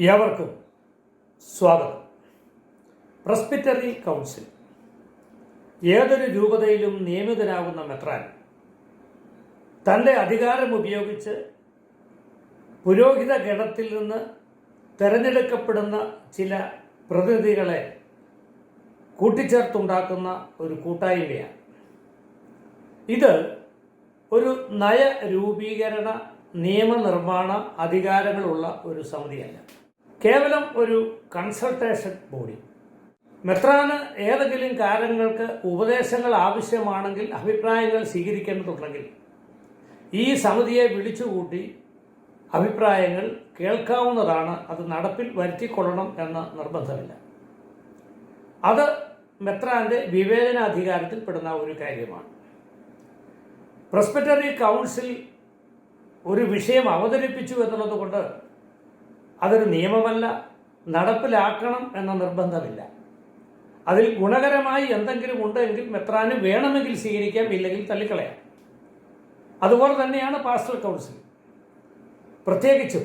ഏവർക്കും സ്വാഗതം. പ്രസ്പിറ്ററി കൗൺസിൽ ഏതൊരു രൂപതയിലും നിയമിതനാകുന്ന മെത്രാൻ തന്റെ അധികാരം ഉപയോഗിച്ച് പുരോഹിത ഗണത്തിൽ നിന്ന് തിരഞ്ഞെടുക്കപ്പെടുന്ന ചില പ്രതിനിധികളെ കൂട്ടിച്ചേർത്തുണ്ടാക്കുന്ന ഒരു കൂട്ടായ്മയാണ്. ഇത് ഒരു നയരൂപീകരണ നിയമനിർമ്മാണ അധികാരങ്ങളുള്ള ഒരു സമിതിയല്ല. കേവലം ഒരു കൺസൾട്ടേഷൻ ബോഡി മെത്രാന് ഏതെങ്കിലും കാര്യങ്ങൾക്ക് ഉപദേശങ്ങൾ ആവശ്യമാണെങ്കിൽ അഭിപ്രായങ്ങൾ സ്വീകരിക്കേണ്ടതുണ്ടെങ്കിൽ ഈ സമിതിയെ വിളിച്ചുകൂട്ടി അഭിപ്രായങ്ങൾ കേൾക്കാവുന്നതാണ് അത് നടപ്പിൽ വരുത്തിക്കൊള്ളണം എന്ന നിർബന്ധമില്ല. അത് മെത്രാന്റെ വിവേചനാധികാരത്തിൽപ്പെടുന്ന ഒരു കാര്യമാണ്. പ്രസ്പെറ്ററി കൗൺസിൽ ഒരു വിഷയം അവതരിപ്പിച്ചു എന്നുള്ളത് കൊണ്ട് അതൊരു നിയമമല്ല നടപ്പിലാക്കണം എന്ന നിർബന്ധമില്ല. അതിൽ ഗുണകരമായി എന്തെങ്കിലും ഉണ്ടെങ്കിൽ മെത്രാന് വേണമെങ്കിൽ സ്വീകരിക്കാം ഇല്ലെങ്കിൽ തള്ളിക്കളയാം. അതുപോലെ തന്നെയാണ് പാസ്റ്റൽ കൗൺസിൽ. പ്രത്യേകിച്ചും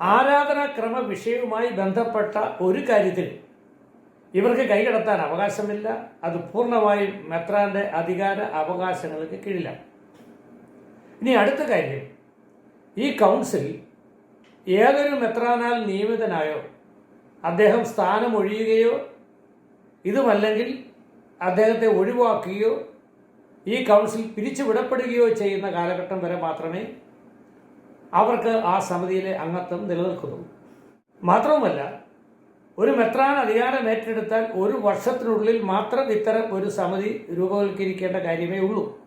ആരാധനാക്രമ വിഷയവുമായി ബന്ധപ്പെട്ട ഒരു കാര്യത്തിൽ ഇവർക്ക് കൈകടത്താൻ അവകാശമില്ല. അത് പൂർണമായും മെത്രാന്റെ അധികാര അവകാശങ്ങൾക്ക് കീഴിലാണ്. ഇനി അടുത്ത കാര്യം ഈ കൗൺസിൽ ഏതൊരു മെത്രാനാൽ നിയമിതനായോ? അദ്ദേഹം സ്ഥാനം ഒഴിയുകയോ? ഇതുമല്ലെങ്കിൽ അദ്ദേഹത്തെ ഒഴിവാക്കുകയോ ഈ കൗൺസിൽ പിരിച്ചുവിടപ്പെടുകയോ ചെയ്യുന്ന കാലഘട്ടം വരെ മാത്രമേ അവർക്ക് ആ സമിതിയിലെ അംഗത്വം നിലനിൽക്കുന്നുള്ളൂ മാത്രവുമല്ല ഒരു മെത്രാൻ അധികാരം ഏറ്റെടുത്താൽ ഒരു വർഷത്തിനുള്ളിൽ മാത്രം ഇത്തരം ഒരു സമിതി രൂപവൽക്കരിക്കേണ്ട കാര്യമേ ഉള്ളൂ.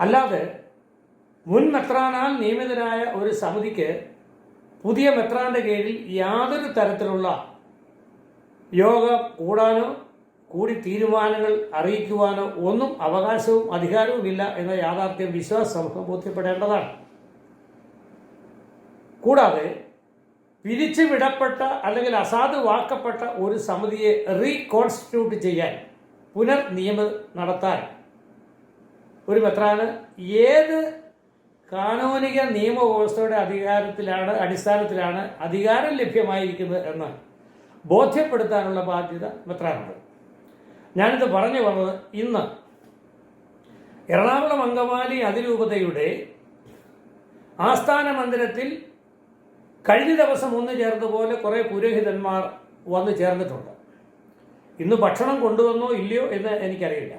അല്ലാതെ മുൻ മെത്രാനാൽ നിയമിതരായ ഒരു സമിതിക്ക് പുതിയ മെത്രാന്റെ കീഴിൽ യാതൊരു തരത്തിലുള്ള യോഗ കൂടാനോ കൂടി തീരുമാനങ്ങൾ അറിയിക്കുവാനോ ഒന്നും അവകാശവും അധികാരവുമില്ല എന്ന യാഥാർത്ഥ്യം വിശ്വാസ സമൂഹം ബോധ്യപ്പെടേണ്ടതാണ്. കൂടാതെ പിരിച്ചുവിടപ്പെട്ട അല്ലെങ്കിൽ അസാധുവാക്കപ്പെട്ട ഒരു സമിതിയെ റീകോൺസ്റ്റിറ്റ്യൂട്ട് ചെയ്യാൻ പുനർനിയമം നടത്താൻ ഒരു മെത്രാന് ഏത് കാനോനിക നിയമവ്യവസ്ഥയുടെ അധികാരത്തിലാണ് അടിസ്ഥാനത്തിലാണ് അധികാരം ലഭ്യമായിരിക്കുന്നത് എന്ന് ബോധ്യപ്പെടുത്താനുള്ള ബാധ്യത മെത്രാനുണ്ട് ഞാനിത് പറഞ്ഞു വന്നത് ഇന്ന് എറണാകുളം അങ്കമാലി അതിരൂപതയുടെ ആസ്ഥാന മന്ദിരത്തിൽ കഴിഞ്ഞ ദിവസം ഒന്ന് ചേർന്നതുപോലെ കുറേ പുരോഹിതന്മാർ വന്നു ചേർന്നിട്ടുണ്ട്. ഇന്ന് ഭക്ഷണം കൊണ്ടുവന്നോ ഇല്ലയോ എന്ന് എനിക്കറിയില്ല.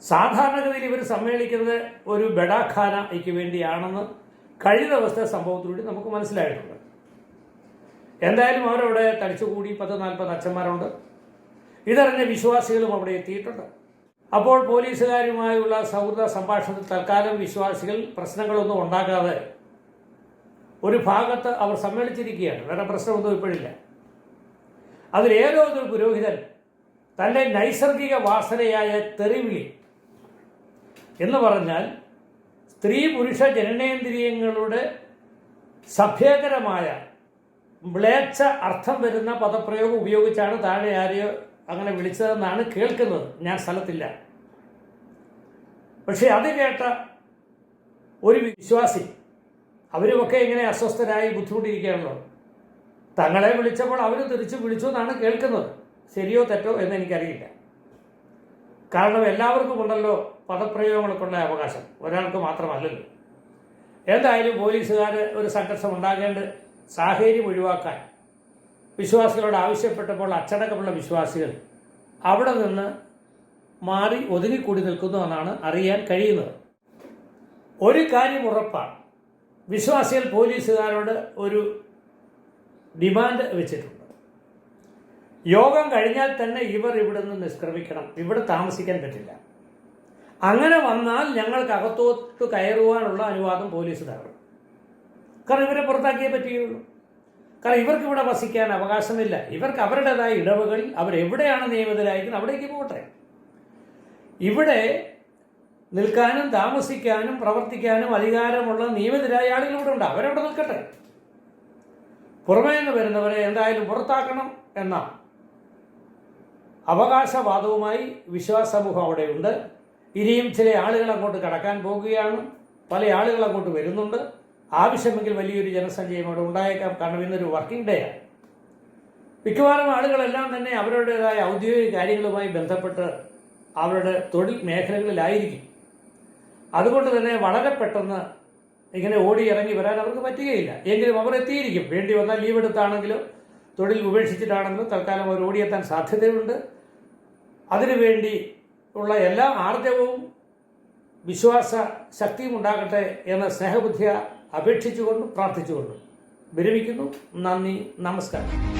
സാധാരണഗതിയിൽ ഇവർ സമ്മേളിക്കുന്നത് ഒരു ബഡാഖാനയ്ക്ക് വേണ്ടിയാണെന്ന് കഴിഞ്ഞ ദിവസത്തെ സംഭവത്തിലൂടെ നമുക്ക് മനസ്സിലായിട്ടുണ്ട്. എന്തായാലും അവരവിടെ തടിച്ചുകൂടി പത്ത് നാൽപ്പത് അച്ഛന്മാരുണ്ട്. ഇതറിഞ്ഞ വിശ്വാസികളും അവിടെ എത്തിയിട്ടുണ്ട്. അപ്പോൾ പോലീസുകാരുമായുള്ള സൗഹൃദ സംഭാഷണത്തിൽ തൽക്കാലം വിശ്വാസികൾ പ്രശ്നങ്ങളൊന്നും ഉണ്ടാക്കാതെ ഒരു ഭാഗത്ത് അവർ സമ്മേളിച്ചിരിക്കുകയാണ്. വേറെ പ്രശ്നമൊന്നും ഇപ്പോഴില്ല. അതിലേതോ ഒരു പുരോഹിതൻ തന്റെ നൈസർഗിക വാസനയായ തെറിവിളി എന്ന് പറഞ്ഞാൽ സ്ത്രീ പുരുഷ ജനനേന്ദ്രിയങ്ങളുടെ സഭ്യകരമായ മ്ലേച്ഛ അർത്ഥം വരുന്ന പദപ്രയോഗം ഉപയോഗിച്ചാണ് താഴെ ആരെയോ അങ്ങനെ വിളിച്ചതെന്നാണ് കേൾക്കുന്നത്. ഞാൻ സ്ഥലത്തില്ല. പക്ഷേ അത് കേട്ട ഒരു വിശ്വാസി അവരുമൊക്കെ ഇങ്ങനെ അസ്വസ്ഥരായി ബുദ്ധിമുട്ടിയിരിക്കുകയാണല്ലോ തങ്ങളെ വിളിച്ചപ്പോൾ അവർ തിരിച്ചു വിളിച്ചു എന്നാണ് കേൾക്കുന്നത്. ശരിയോ തെറ്റോ എന്ന് എനിക്കറിയില്ല. കാരണം എല്ലാവർക്കും ഉണ്ടല്ലോ പദപ്രയോഗങ്ങൾക്കുള്ള അവകാശം. ഒരാൾക്ക് മാത്രമല്ലല്ലോ. എന്തായാലും പോലീസുകാർ ഒരു സംഘർഷം ഉണ്ടാകേണ്ട സാഹചര്യം ഒഴിവാക്കാൻ വിശ്വാസികളോട് ആവശ്യപ്പെട്ടപ്പോൾ അച്ചടക്കമുള്ള വിശ്വാസികൾ അവിടെ നിന്ന് മാറി ഒതുങ്ങിക്കൂടി നിൽക്കുന്നു എന്നാണ് അറിയാൻ കഴിയുന്നത്. ഒരു കാര്യം ഉറപ്പാണ്. വിശ്വാസികൾ പോലീസുകാരോട് ഒരു ഡിമാൻഡ് വെച്ചിട്ടുണ്ട്. യോഗം കഴിഞ്ഞാൽ തന്നെ ഇവർ ഇവിടെ നിന്ന് നിഷ്ക്രമിക്കണം. ഇവിടെ താമസിക്കാൻ പറ്റില്ല. അങ്ങനെ വന്നാൽ ഞങ്ങൾക്ക് അകത്തോട്ട് കയറുവാനുള്ള അനുവാദം പോലീസ് തരണം കാരണം ഇവരെ പുറത്താക്കിയേ പറ്റുകയുള്ളൂ കാരണം ഇവർക്ക് ഇവിടെ വസിക്കാൻ അവകാശമില്ല. ഇവർക്ക് അവരുടേതായ ഇടവുകളിൽ അവരെവിടെയാണ് നിയമിതരായിരിക്കുന്നത് അവിടേക്ക് പോകട്ടെ. ഇവിടെ നിൽക്കാനും താമസിക്കാനും പ്രവർത്തിക്കാനും അധികാരമുള്ള നിയമിതരായ ആളുകൾ ഇവിടെ ഉണ്ട്. അവരവിടെ നിൽക്കട്ടെ. പുറമേ നിന്ന് വരുന്നവരെ എന്തായാലും പുറത്താക്കണം എന്ന അവകാശവാദവുമായി വിശ്വാസ സമൂഹം അവിടെയുണ്ട്. ഇനിയും ചില ആളുകൾ അങ്ങോട്ട് കടക്കാൻ പോകുകയാണ്. പല ആളുകൾ അങ്ങോട്ട് വരുന്നുണ്ട്. ആവശ്യമെങ്കിൽ വലിയൊരു ജനസഞ്ചയം അവിടെ ഉണ്ടായേക്കാം. കാരണം ഇന്നൊരു വർക്കിംഗ് ഡേ ആണ്. മിക്കവാറും ആളുകളെല്ലാം തന്നെ അവരുടേതായ ഔദ്യോഗിക കാര്യങ്ങളുമായി ബന്ധപ്പെട്ട് അവരുടെ തൊഴിൽ മേഖലകളിലായിരിക്കും. അതുകൊണ്ട് തന്നെ വളരെ പെട്ടെന്ന് ഇങ്ങനെ ഓടി ഇറങ്ങി വരാൻ അവർക്ക് പറ്റുകയില്ല. എങ്കിലും അവർ എത്തിയിരിക്കും. വേണ്ടി വന്നാൽ ലീവ് എടുത്താണെങ്കിലും തൊഴിൽ ഉപേക്ഷിച്ചിട്ടാണെങ്കിലും തൽക്കാലം അവർ ഓടിയെത്താൻ സാധ്യതയുണ്ട്. അതിനുവേണ്ടി ഉള്ള എല്ലാ ആർജവും വിശ്വാസ ശക്തിയും ഉണ്ടാകട്ടെ എന്ന സ്നേഹബുദ്ധിയ അപേക്ഷിച്ചുകൊണ്ടും പ്രാർത്ഥിച്ചുകൊണ്ടും വിരമിക്കുന്നു. നന്ദി നമസ്കാരം.